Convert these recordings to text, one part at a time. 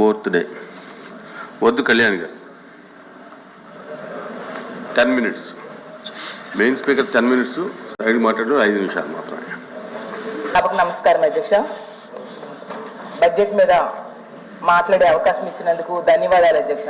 Fourth day వద్దు కళ్యాణ్ గారు. Ten minutes main speaker ten minutes side మాట్లాడు ఐదు నిమిషాలు మాత్రమే. నమస్కారం అధ్యక్ష. బడ్జెట్ మీద మాట్లాడే అవకాశం ఇచ్చినందుకు ధన్యవాదాలు అధ్యక్ష.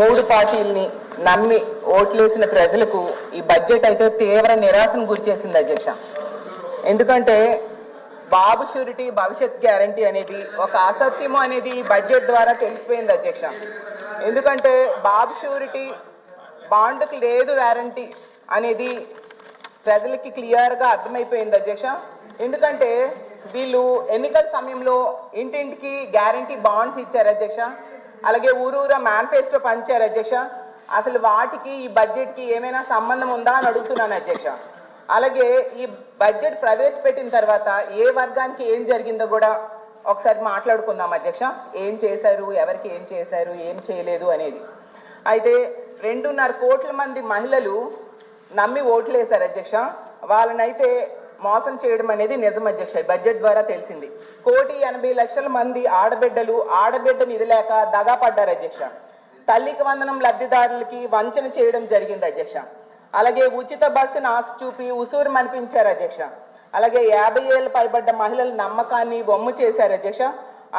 మూడు పార్టీల్ని నమ్మి ఓట్లేసిన ప్రజలకు ఈ బడ్జెట్ అయితే తీవ్ర నిరాశను గురిచేసింది అధ్యక్ష. ఎందుకంటే బాబు షూరిటీ భవిష్యత్ గ్యారంటీ అనేది ఒక అసత్యము అనేది బడ్జెట్ ద్వారా తెలిసిపోయింది అధ్యక్ష. ఎందుకంటే బాబు షూరిటీ బాండ్కి లేదు వ్యారంటీ అనేది ప్రజలకి క్లియర్గా అర్థమైపోయింది అధ్యక్ష. ఎందుకంటే వీళ్ళు ఎన్నికల సమయంలో ఇంటింటికి గ్యారంటీ బాండ్స్ ఇచ్చారు అధ్యక్ష. అలాగే ఊరూరా మేనిఫెస్టో పంచారు అధ్యక్ష. అసలు వాటికి ఈ బడ్జెట్కి ఏమైనా సంబంధం ఉందా అని అడుగుతున్నాను అధ్యక్ష. అలాగే ఈ బడ్జెట్ ప్రవేశపెట్టిన తర్వాత ఏ వర్గానికి ఏం జరిగిందో కూడా ఒకసారి మాట్లాడుకుందాం అధ్యక్ష. ఏం చేశారు? ఎవరికి ఏం చేశారు? ఏం చేయలేదు అనేది. అయితే రెండున్నర కోట్ల మంది మహిళలు నమ్మి ఓట్లు వేశారు అధ్యక్ష. వాళ్ళనైతే మోసం చేయడం అనేది నిజం అధ్యక్ష. బడ్జెట్ ద్వారా తెలిసింది. కోటి ఎనభై లక్షల మంది ఆడబిడ్డలు ఆడబిడ్డ నిధి లేక దగా పడ్డారు అధ్యక్ష. తల్లికి వందనం లబ్ధిదారులకి వంచన చేయడం జరిగింది అధ్యక్ష. అలాగే ఉచిత బస్సును ఆశ చూపి ఉసూరు మనిపించారు అధ్యక్ష. అలాగే యాభై ఏళ్ళు పైబడ్డ మహిళల నమ్మకాన్ని బొమ్ము చేశారు అధ్యక్ష.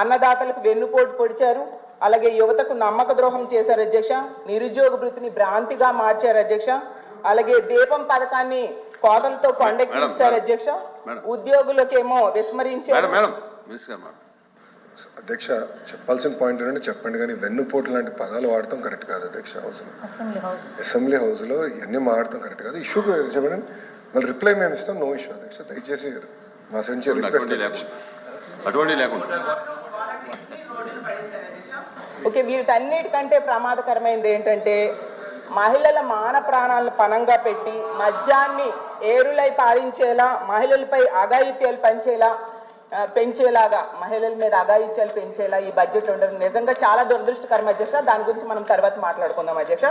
అన్నదాతలకు వెన్నుపోటు పొడిచారు. అలాగే యువతకు నమ్మక ద్రోహం చేశారు అధ్యక్ష. నిరుద్యోగ వృత్తిని భ్రాంతిగా మార్చారు అధ్యక్ష. అలాగే దీపం పథకాన్ని కోతలతో కొండెక్కించారు అధ్యక్ష. ఉద్యోగులకేమో విస్మరించారు. అధ్యక్ష చెప్పాల్సిన పాయింట్ ఏంటంటే చెప్పండి కానీ వెన్నుపోటు లాంటి పదాలు వాడటం కరెక్ట్ కాదు అధ్యక్ష హౌస్ అసెంబ్లీ హౌస్లో ఇవన్నీ మాడటం కరెక్ట్ కాదు. ఇష్యూ చెప్పండి మళ్ళీ రిప్లై మేము ఇస్తాం నో ఇష్యూ అధ్యక్ష. దయచేసి మా నుంచి రిక్వెస్ట్ అటువంటి లేకుండా. ఓకే వీటన్నిటికంటే ప్రమాదకరమైనది ఏంటంటే మహిళల మాన ప్రాణాలను పణంగా పెట్టి మద్యాన్ని ఏరులై పారించేలా మహిళలపై అఘాయిత్యాలు పెంచేలా పెంచేలాగా మహిళల మీద అగాయిత్యాలు పెంచేలా ఈ బడ్జెట్ ఉండడం నిజంగా చాలా దురదృష్టకరం అధ్యక్ష. దాని గురించి మనం తర్వాత మాట్లాడుకుందాం అధ్యక్ష.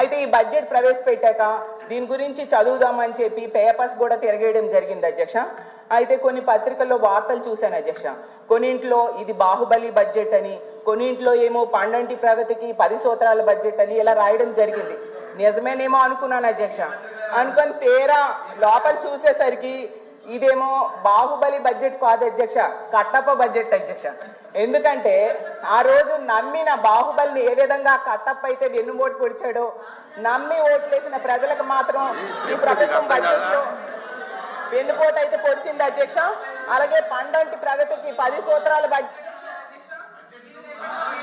అయితే ఈ బడ్జెట్ ప్రవేశపెట్టాక దీని గురించి చదువుదామని చెప్పి పేపర్స్ కూడా తిరగేయడం జరిగింది అధ్యక్ష. అయితే కొన్ని పత్రికల్లో వార్తలు చూశాను అధ్యక్ష. కొన్నింట్లో ఇది బాహుబలి బడ్జెట్ అని కొన్నింట్లో ఏమో పండంటి ప్రగతికి పది సూత్రాల బడ్జెట్ అని ఇలా రాయడం జరిగింది. నిజమేనేమో అనుకున్నాను అధ్యక్ష. అనుకొని తేరా లోపల చూసేసరికి ఇదేమో బాహుబలి బడ్జెట్ కాదు అధ్యక్ష కట్టప్ప బడ్జెట్ అధ్యక్ష. ఎందుకంటే ఆ రోజు నమ్మిన బాహుబలిని ఏ విధంగా కట్టప్ప అయితే వెన్నుపోటు పొడిచాడో నమ్మి ఓట్లేసిన ప్రజలకు మాత్రం ఈ ప్రభుత్వం బడ్జెట్ వెన్నుపోటు అయితే పొడిచింది అధ్యక్ష. అలాగే పండంటి ప్రగతికి పది సూత్రాల బడ్జెట్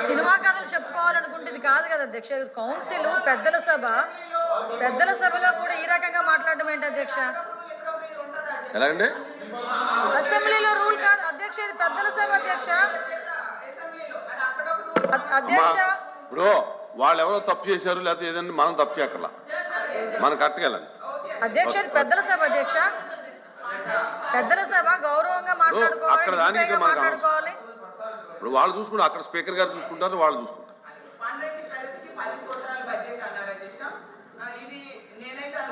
సినిమా కథలు చెప్పుకోవాలనుకుంటే ఇది కాదు కదా అధ్యక్ష ఇది కౌన్సిల్ పెద్దల సభ. పెద్దల సభలో కూడా ఈ రకంగా మాట్లాడడం ఏంటి అధ్యక్ష? ఎలాగండి? అసెంబ్లీలో రూల్ కాదు. అధ్యక్ష ఇది పెద్దల సభ అధ్యక్ష. అధ్యక్ష. ఇప్పుడు వాళ్ళు ఎవరో తప్పు చేశారు లేకపోతే ఏదైనా మనం తప్పు చేయక్కర్లా? మనం కట్టగలండి అధ్యక్ష ఇది పెద్దల సభ అధ్యక్ష. పెద్దల సభ గౌరవంగా మాట్లాడుకోవాలి అక్కడ దానికి మాట్లాడుకోవాలి? ఇప్పుడు వాళ్ళు చూసుకుంటారు అక్కడ స్పీకర్ గారు చూసుకుంటారు వాళ్ళు చూసుకుంటారు.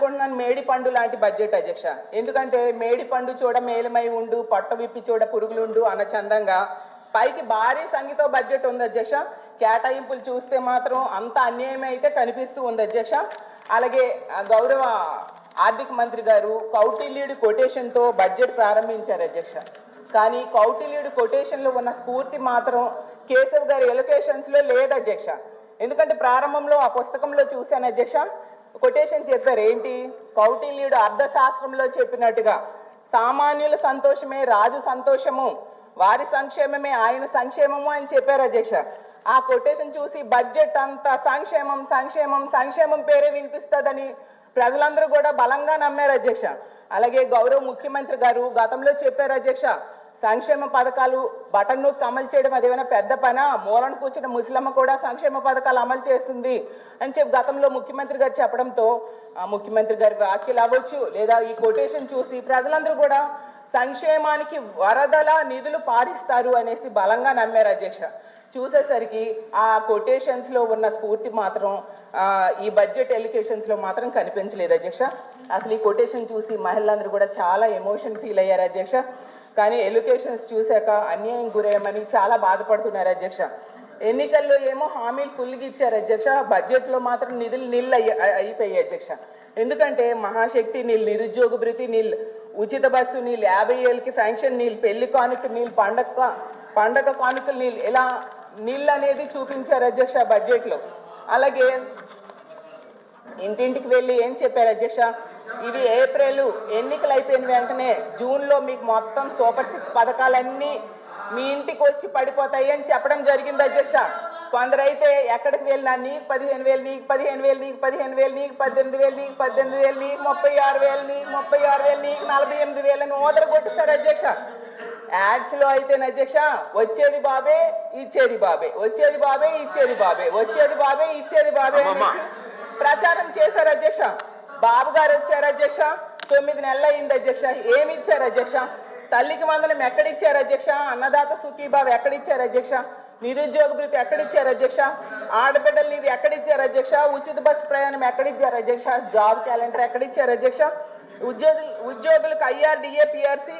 అనుకుంటున్నాను మేడి పండు లాంటి బడ్జెట్ అధ్యక్ష. ఎందుకంటే మేడి పండు చూడ మేలమై ఉండు పొట్ట విప్పి చూడ పురుగులుండు అన్న చందంగా పైకి భారీ సంగీతో బడ్జెట్ ఉంది అధ్యక్ష. కేటాయింపులు చూస్తే మాత్రం అంత అన్యాయం అయితే కనిపిస్తూ ఉంది అధ్యక్ష. అలాగే గౌరవ ఆర్థిక మంత్రి గారు కౌటిల్యుడి కొటేషన్తో బడ్జెట్ ప్రారంభించారు అధ్యక్ష. కానీ కౌటిల్యుడి కొటేషన్లో ఉన్న స్ఫూర్తి మాత్రం కేశవ్ గారి ఎలొకేషన్స్లో లేదు అధ్యక్ష. ఎందుకంటే ప్రారంభంలో ఆ పుస్తకంలో చూశాను అధ్యక్ష. కొటేషన్ చెప్పారు. ఏంటి? కౌటిల్యుడు అర్థశాస్త్రంలో చెప్పినట్టుగా సామాన్యుల సంతోషమే రాజు సంతోషము వారి సంక్షేమమే ఆయన సంక్షేమము అని చెప్పారు అధ్యక్ష. ఆ కొటేషన్ చూసి బడ్జెట్ అంతా సంక్షేమం సంక్షేమం సంక్షేమం పేరే వినిపిస్తుందని ప్రజలందరూ కూడా బలంగా నమ్మారు అధ్యక్ష. అలాగే గౌరవ ముఖ్యమంత్రి గారు గతంలో చెప్పారు అధ్యక్ష సంక్షేమ పథకాలు బటన్ నొక్కి అమలు చేయడం అదేమైనా పెద్ద పన? మూలను కూర్చున్న ముసలమ్మ కూడా సంక్షేమ పథకాలు అమలు చేస్తుంది అని చెప్పి గతంలో ముఖ్యమంత్రి గారు చెప్పడంతో ముఖ్యమంత్రి గారి వ్యాఖ్యలు అవ్వచ్చు లేదా ఈ కొటేషన్ చూసి ప్రజలందరూ కూడా సంక్షేమానికి వరదల నిధులు పారిస్తారు అనేసి బలంగా నమ్మారు అధ్యక్ష. చూసేసరికి ఆ కొటేషన్స్లో ఉన్న స్ఫూర్తి మాత్రం ఈ బడ్జెట్ ఎలికేషన్స్లో మాత్రం కనిపించలేదు అధ్యక్ష. అసలు ఈ కొటేషన్ చూసి మహిళలందరూ కూడా చాలా ఎమోషన్ ఫీల్ అయ్యారు అధ్యక్ష. కానీ ఎడ్యుకేషన్స్ చూశాక అన్యాయం గురేయమని చాలా బాధపడుతున్నారు అధ్యక్ష. ఎన్నికల్లో ఏమో హామీలు ఫుల్గా ఇచ్చారు అధ్యక్ష. బడ్జెట్లో మాత్రం నిధులు నీళ్ళు అయిపోయాయి అధ్యక్ష. ఎందుకంటే మహాశక్తి నీళ్ళు నిరుద్యోగ భృతి నీళ్ళు ఉచిత బస్సు నీళ్ళు యాభై ఏళ్ళకి ఫ్యాంక్షన్ నీళ్ళు పెళ్ళి కానుక నీళ్ళు పండగ పండగ కానుకలు నీళ్ళు ఇలా నీళ్ళు అనేది చూపించారు అధ్యక్ష బడ్జెట్లో. అలాగే ఇంటింటికి వెళ్ళి ఏం చెప్పారు అధ్యక్ష? ఇది ఏప్రిల్ ఎన్నికలు అయిపోయిన వెంటనే జూన్లో మీకు మొత్తం సూపర్ సిక్స్ పథకాలన్నీ మీ ఇంటికి వచ్చి పడిపోతాయి అని చెప్పడం జరిగింది అధ్యక్ష. కొందరైతే ఎక్కడికి వెళ్ళినా నీకు పదిహేను వేలు నీకు పదిహేను వేలు నీకు పదిహేను వేలు నీకు పద్దెనిమిది వేలు నీకు పద్దెనిమిది వేలు నీకు ముప్పై ఆరు వేలు నీకు ముప్పై ఆరు వేలు నీకు నలభై ఎనిమిది వేలు అని ఓదర కొట్టిస్తారు అధ్యక్ష. యాడ్స్లో అయితే అధ్యక్ష వచ్చేది బాబే ఇచ్చేది బాబే వచ్చేది బాబే ఇచ్చేది బాబే వచ్చేది బాబే ఇచ్చేది బాబే ప్రచారం చేశారు అధ్యక్ష. బాబు గారు వచ్చారు అధ్యక్ష. తొమ్మిది నెలలు అయింది అధ్యక్ష. ఏమి ఇచ్చారు అధ్యక్ష? తల్లికి మందనం ఎక్కడిచ్చారు అధ్యక్ష? అన్నదాత సుఖీబాబు ఎక్కడిచ్చారు అధ్యక్ష? నిరుద్యోగ భృతి ఎక్కడిచ్చారు అధ్యక్ష? ఆడబిడ్డల నిధి ఎక్కడిచ్చారు అధ్యక్ష? ఉచిత బస్సు ప్రయాణం ఎక్కడిచ్చారు అధ్యక్ష? జాబ్ క్యాలెండర్ ఎక్కడిచ్చారు అధ్యక్ష? ఉద్యోగులు ఉద్యోగులకు ఐఆర్డిఏ పిఆర్సి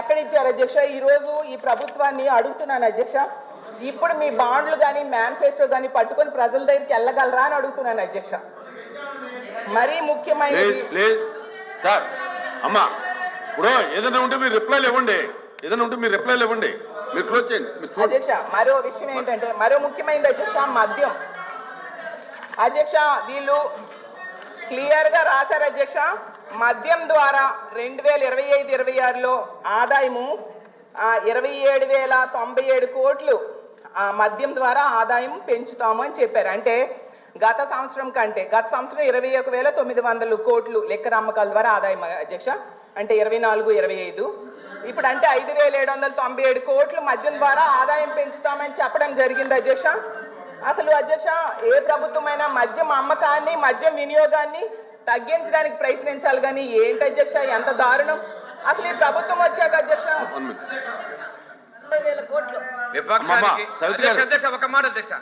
ఎక్కడిచ్చారు అధ్యక్ష? ఈరోజు ఈ ప్రభుత్వాన్ని అడుగుతున్నాను అధ్యక్ష. ఇప్పుడు మీ బాండ్లు కానీ మేనిఫెస్టో కానీ పట్టుకొని ప్రజల దగ్గరికి వెళ్ళగలరా అని అడుగుతున్నాను అధ్యక్ష. మరీ లేదు సార్ అమ్మా ఇప్పుడు ఏదైనా ఉంటే మీరు రిప్లైలు ఇవ్వండి. ఏదైనా ఉంటే మీరు రిప్లైలు ఇవ్వండి. మీరు క్లోజ్ చేయండి. అధ్యక్ష మరో విషయం ఏంటంటే మరో ముఖ్యమైనది అధ్యక్ష మద్యం. అధ్యక్ష వీళ్ళు క్లియర్గా రాశారు అధ్యక్ష. మద్యం ద్వారా రెండు వేల ఇరవై ఐదు ఇరవై ఆరులో ఆదాయము ఇరవై ఏడు వేల తొంభై ఏడు కోట్లు ఆ మద్యం ద్వారా ఆదాయం పెంచుతాము అని చెప్పారు. అంటే గత సంవత్సరం కంటే గత సంవత్సరం ఇరవై ఒక వేల తొమ్మిది వందలు కోట్లు లెక్కర అమ్మకాల ద్వారా ఆదాయం అధ్యక్ష అంటే ఇరవై నాలుగు ఇరవై ఐదు. ఇప్పుడు అంటే ఐదు వేల ఏడు వందల తొంభై ఏడు కోట్లు మద్యం ద్వారా ఆదాయం పెంచుతామని చెప్పడం జరిగింది అధ్యక్ష. అసలు అధ్యక్ష ఏ ప్రభుత్వమైనా మద్యం అమ్మకాన్ని మద్యం వినియోగాన్ని తగ్గించడానికి ప్రయత్నించాలి కానీ ఏంటి అధ్యక్ష? ఎంత దారుణం. అసలు ఈ ప్రభుత్వం వచ్చాక. అధ్యక్ష ఒక మాట అధ్యక్ష.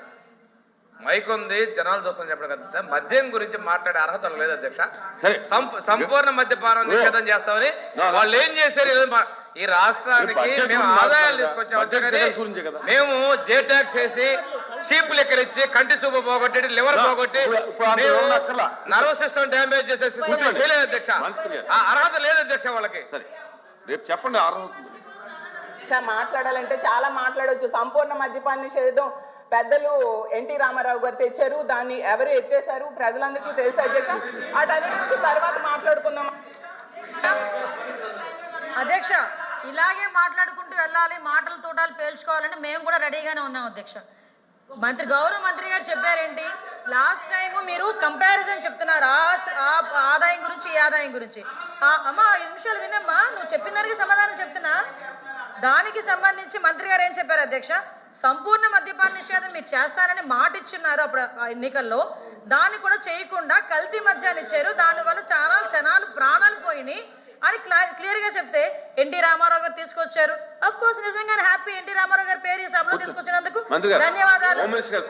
మైక్ ఉంది జనాలు చూస్తాం చెప్పడం కదా. మద్యం గురించి మాట్లాడే అర్హత లేదు అధ్యక్ష సంపూర్ణ మద్యపానం. నిషేధం చేస్తామని వాళ్ళు ఏం చేశారు ఈ రాష్ట్రానికి మేము ఆదాయాలు మాట్లాడదా? తీసుకొచ్చాం బడ్జెట్ అంతేగాని ఫిగర్స్ గురించే కదా. మేము జే ట్యాక్స్ వేసి చీప్ లెక్కలు ఇచ్చి కంటి చూపు పోగొట్టి లివర్ పోగొట్టి మేము. నర్వస్ సిస్టమ్ డ్యామేజ్ చేసే సిస్టమ్. చేయలేదు అధ్యక్ష అర్హత లేదు అధ్యక్ష వాళ్ళకి సరే రేపు చెప్పండి అర్హత మాట్లాడాలంటే చాలా మాట్లాడొచ్చు సంపూర్ణ మద్యపాన నిషేధం పెద్దలు ఎన్టీ రామారావు గారు తెచ్చారు దాన్ని ఎవరు ఎత్తేసారు ప్రజలందరికీ తెలుసు అధ్యక్ష? వాటన్నిటి తర్వాత మాట్లాడుకుందాం. అధ్యక్ష ఇలాగే మాట్లాడుకుంటూ వెళ్ళాలి మాటలు తోటాలు పేల్చుకోవాలని మేము కూడా రెడీగానే ఉన్నాం అధ్యక్ష. మంత్రి గౌరవ మంత్రి గారు చెప్పారేంటి? లాస్ట్ టైం మీరు కంపారిజన్ చెప్తున్నారు ఆ ఆదాయం గురించి ఈ ఆదాయం గురించి. అమ్మా ఐదు నిమిషాలు వినమ్మా నువ్వు చెప్పిన దానికి సమాధానం చెప్తున్నా. దానికి సంబంధించి మంత్రి గారు ఏం చెప్పారు అధ్యక్ష? సంపూర్ణ మద్యపాన నిషేధం మీరు చేస్తారని మాట ఇచ్చున్నారు అప్పుడు ఆ ఎన్నికల్లో. దాన్ని కూడా చేయకుండా కల్తీ మద్యాన్ని ఇచ్చారు. దానివల్ల చాలా జనాలు ప్రాణాలు పోయినాయి అని క్లియర్గా చెప్తే ఎన్టీ రామారావు గారు తీసుకొచ్చారు. అఫ్ కోర్స్ నిజంగానే హ్యాపీ ఎన్టీ రామారావు గారు పేరు ఈ సభలో తీసుకొచ్చినందుకు మంత్రి గారు, ధన్యవాదాలు.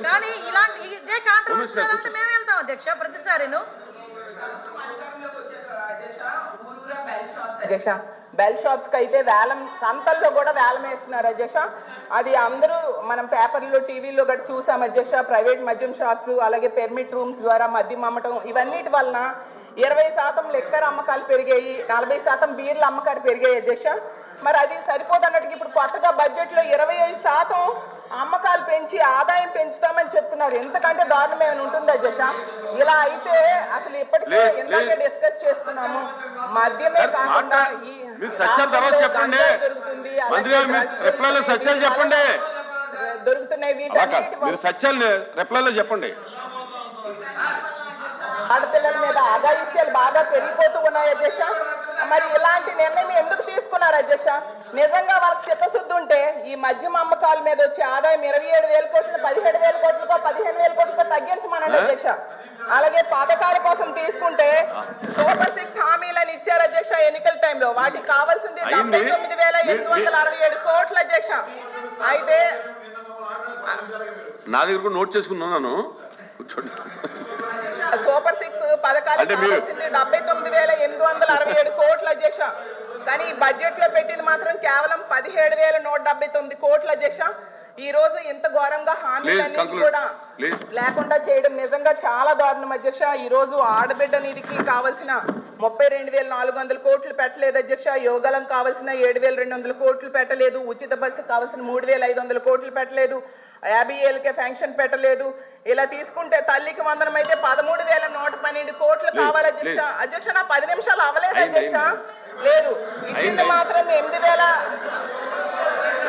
కానీ ఇలాంటి ఇదే కాంట్రవర్సీ. మేము వెళ్తాం అధ్యక్ష ప్రతిసారిను. అధ్యక్ష బెల్ షాప్స్కి అయితే వేలం సంతల్లో కూడా వేలం వేస్తున్నారు అధ్యక్ష. అది అందరూ మనం పేపర్లో టీవీలో కూడా చూసాం అధ్యక్ష ప్రైవేట్ మద్యం షాప్స్ అలాగే పెర్మిట్ రూమ్స్ ద్వారా మద్యం అమ్మటం. ఇవన్నిటి వలన ఇరవై శాతం లెక్కర్ అమ్మకాలు పెరిగాయి నలభై శాతం బీర్ల అమ్మకాలు పెరిగాయి అధ్యక్ష. మరి అది సరిపోదన్నట్టుగా ఇప్పుడు కొత్తగా బడ్జెట్లో ఇరవై ఐదు శాతం అమ్మకాలు పెంచి ఆదాయం పెంచుతామని చెప్తున్నారు. ఎంతకంటే దారుణం ఏమైనా ఉంటుంది అధ్యక్ష? ఇలా అయితే అసలు ఇప్పటికే ఇందాకే. డిస్కస్ చేసుకున్నాము మద్యమే సార్, కాకుండా ఈ మీరు సత్యాలు తర్వాత చెప్పండి. మంత్రి గారు మీరు రిప్లైలో సత్యాలు చెప్పండి. దొరుకుతున్నాయి మీరు సత్యాలు రిప్లైలో చెప్పండి ఆడపిల్లల మీద అఘాయిత్యాలు బాగా పెరిగిపోతూ ఉన్నాయి అధ్యక్ష మరి ఇలాంటి నిర్ణయం ఎందుకు తీసుకున్నారు అధ్యక్ష నిజంగా వాళ్ళకి చిత్తశుద్ధి ఉంటే ఈ మద్యం అమ్మకాల మీద వచ్చే ఆదాయం ఇరవై ఏడు వేల కోట్లు పదిహేడు వేల కోట్లకో పదిహేను వేల కోట్లకో తగ్గించమనండి? అధ్యక్ష అలాగే పథకాల కోసం తీసుకుంటే సూపర్ సిక్స్ హామీలను ఇచ్చారు అధ్యక్ష ఎన్నికల టైంలో. వాటికి కావాల్సింది. డెబ్బై తొమ్మిది వేల ఎనిమిది వందల అరవై ఏడు కోట్ల అధ్యక్ష. అయితే నా దగ్గర నోట్ చేసుకున్నాను కూర్చోండి. సూపర్ సిక్స్ పథకాలు కావాల్సింది డెబ్బై తొమ్మిది వేల ఎనిమిది వందల అరవై ఏడు కోట్ల అధ్యక్ష. కానీ బడ్జెట్లో పెట్టింది మాత్రం కేవలం పదిహేడు వేల నూట డెబ్బై తొమ్మిది కోట్ల అధ్యక్ష. ఈ రోజు ఇంత ఘోరంగా హామీలన్నీ. కూడా. లేకుండా చేయడం నిజంగా చాలా దారుణం అధ్యక్ష ఈ రోజు ఆడబిడ్డ నిధికి కావాల్సిన ముప్పై రెండు వేల నాలుగు వందల కోట్లు పెట్టలేదు అధ్యక్ష యోగాలం కావాల్సిన ఏడు వేల రెండు వందల కోట్లు పెట్టలేదు ఉచిత బస్సు కావాల్సిన మూడు వేల ఐదు వందల కోట్లు పెట్టలేదు యాభై ఏళ్ళకే ఫంక్షన్ పెట్టలేదు ఇలా తీసుకుంటే తల్లికి వందనం అయితే పదమూడు వేల నూట పన్నెండు కోట్లు కావాలి అధ్యక్ష. అధ్యక్ష నా పది నిమిషాలు అవ్వలేదు అయింది, అధ్యక్ష. లేదు ఇచ్చింది. మాత్రం ఎనిమిది వేల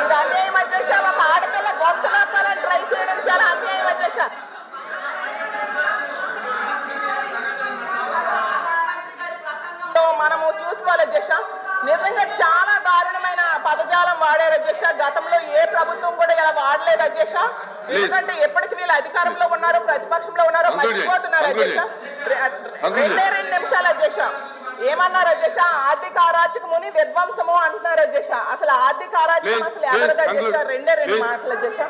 ఇది అన్యాయం అధ్యక్ష ఒక ఆడపిల్ల గొంతు నొక్కాలని ట్రై చేయడం చాలా అన్యాయం అధ్యక్ష మనము చూసుకోవాలి అధ్యక్ష. నిజంగా చాలా దారుణమైన పదజాలం వాడారు అధ్యక్ష. గతంలో ఏ ప్రభుత్వం కూడా ఇలా వాడలేదు అధ్యక్ష. ఎందుకంటే ఎప్పటికి వీళ్ళు అధికారంలో ఉన్నారో ప్రతిపక్షంలో ఉన్నారో. మర్చిపోతున్నారు అధ్యక్ష. రెండే రెండు నిమిషాలు అధ్యక్ష. ఏమన్నారు అధ్యక్ష ఆర్థిక అరాచకముని విధ్వంసము అంటున్నారు అధ్యక్ష అసలు ఆర్థిక అరాచకం Please, అసలు ఎవరిది please, అధ్యక్ష. రెండే రెండు. మాటలు అధ్యక్ష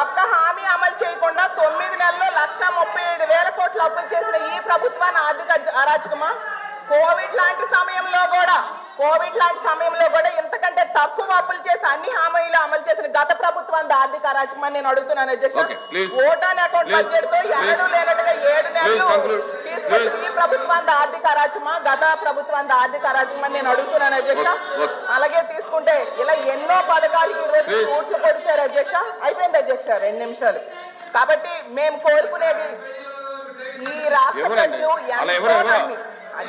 ఒక్క హామీ అమలు చేయకుండా తొమ్మిది నెలల్లో లక్ష ముప్పై ఐదు వేల కోట్లు అప్పులు చేసిన ఈ ప్రభుత్వాన్ని ఆర్థిక అరాచకమా కోవిడ్ లాంటి సమయంలో కూడా కోవిడ్ లాంటి సమయంలో కూడా ఇంతకంటే తక్కువ అప్పులు చేసి అన్ని హామీలు అమలు చేసిన గత ప్రభుత్వాన్ని ఆర్థిక అరాచకమని నేను అడుగుతున్నాను అధ్యక్ష. Vote on account. బడ్జెట్తో ఎన్నడూ లేనట్టుగా ఏడు నెలలు. ఈ ప్రభుత్వాన్ని ఆర్థిక అరాచకమా? గత ప్రభుత్వాన్ని ఆర్థిక అరాచకమని నేను అడుగుతున్నాను అధ్యక్ష. అలాగే తీసుకుంటే ఇలా ఎన్నో పథకాలకి ఈ రోజు Please. ఓట్లు పొడిచారు అధ్యక్ష. అయిపోయింది అధ్యక్ష రెండు నిమిషాలు. కాబట్టి మేము కోరుకునేది ఈ రాష్ట్ర ప్రజలు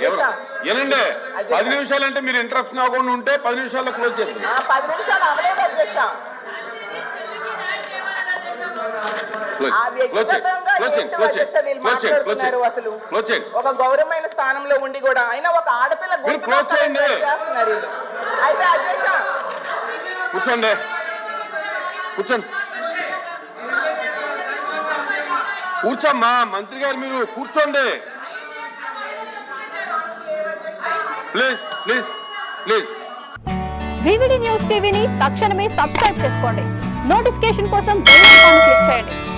ఎంతో ఏనండి. పది నిమిషాలు అంటే మీరు ఇంట్రెస్ట్ కాకుండా ఉంటే పది నిమిషాల్లో క్లోజ్ పది నిమిషాలు అవలేదు అధ్యక్ష. ఆ వ్యక్తిగతంగా అసలు. ఒక గౌరవమైన స్థానంలో ఉండి కూడా అయినా ఒక ఆడపిల్ల. చేస్తున్నారు. అయితే అధ్యక్ష కూర్చోండి. కూర్చోండి. కూర్చోమ్మా. మంత్రి గారు మీరు కూర్చోండి. Please please please VVD news టీవీని తక్షణమే సబ్స్క్రైబ్ చేసుకోండి. నోటిఫికేషన్ కోసం బెల్ ఐకాన్ క్లిక్ చేయండి.